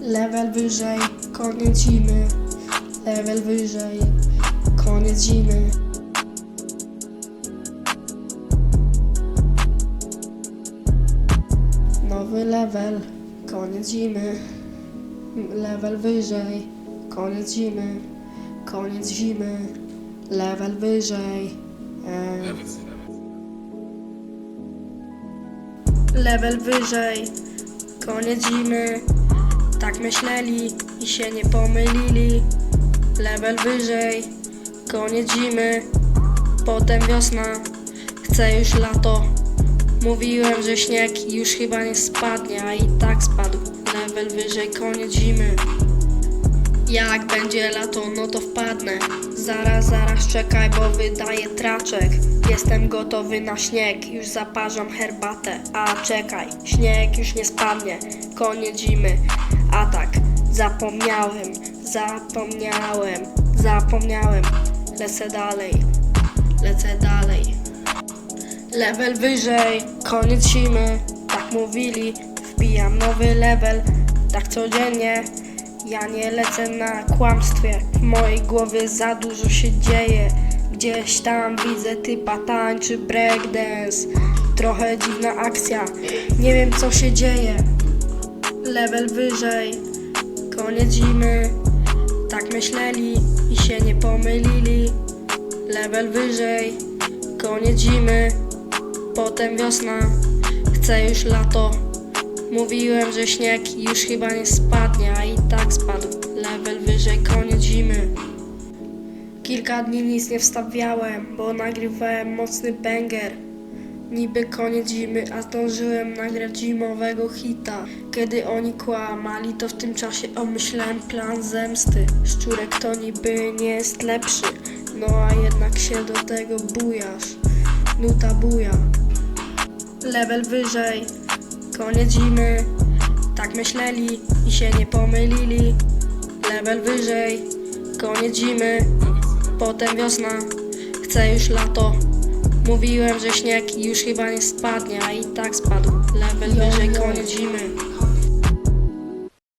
Level wyżej, koniec zimy. Level wyżej, koniec zimy. Nowy level, koniec zimy. Level wyżej, koniec zimy. Koniec zimy. Level wyżej. Level wyżej, koniec zimy. Tak myśleli i się nie pomylili. Level wyżej, koniec zimy. Potem wiosna, chcę już lato. Mówiłem, że śnieg już chyba nie spadnie, a i tak spadł. Level wyżej, koniec zimy. Jak będzie lato, no to wpadnę. Zaraz, zaraz czekaj, bo wydaje traczek. Jestem gotowy na śnieg, już zaparzam herbatę. A czekaj, śnieg już nie spadnie. Koniec zimy. Zapomniałem, zapomniałem, zapomniałem. Lecę dalej, lecę dalej. Level wyżej, koniec zimy. Tak mówili, wbijam nowy level. Tak codziennie. Ja nie lecę na kłamstwie. W mojej głowie za dużo się dzieje. Gdzieś tam widzę typa tańczy breakdance. Trochę dziwna akcja. Nie wiem co się dzieje. Level wyżej, koniec zimy. Tak myśleli i się nie pomylili. Level wyżej, koniec zimy. Potem wiosna, chcę już lato. Mówiłem, że śnieg już chyba nie spadnie, a i tak spadł. Level wyżej, koniec zimy. Kilka dni nic nie wstawiałem, bo nagrywałem mocny banger. Niby koniec zimy, a zdążyłem nagrać zimowego hita. Kiedy oni kłamali, to w tym czasie omyślałem plan zemsty. Szczurek to niby nie jest lepszy, no a jednak się do tego bujasz. Nuta buja. Level wyżej, koniec zimy. Tak myśleli i się nie pomylili. Level wyżej, koniec zimy. Potem wiosna, chcę już lato. Mówiłem, że śnieg już chyba nie spadnie, a i tak spadł. Level wyżej, koniec zimy.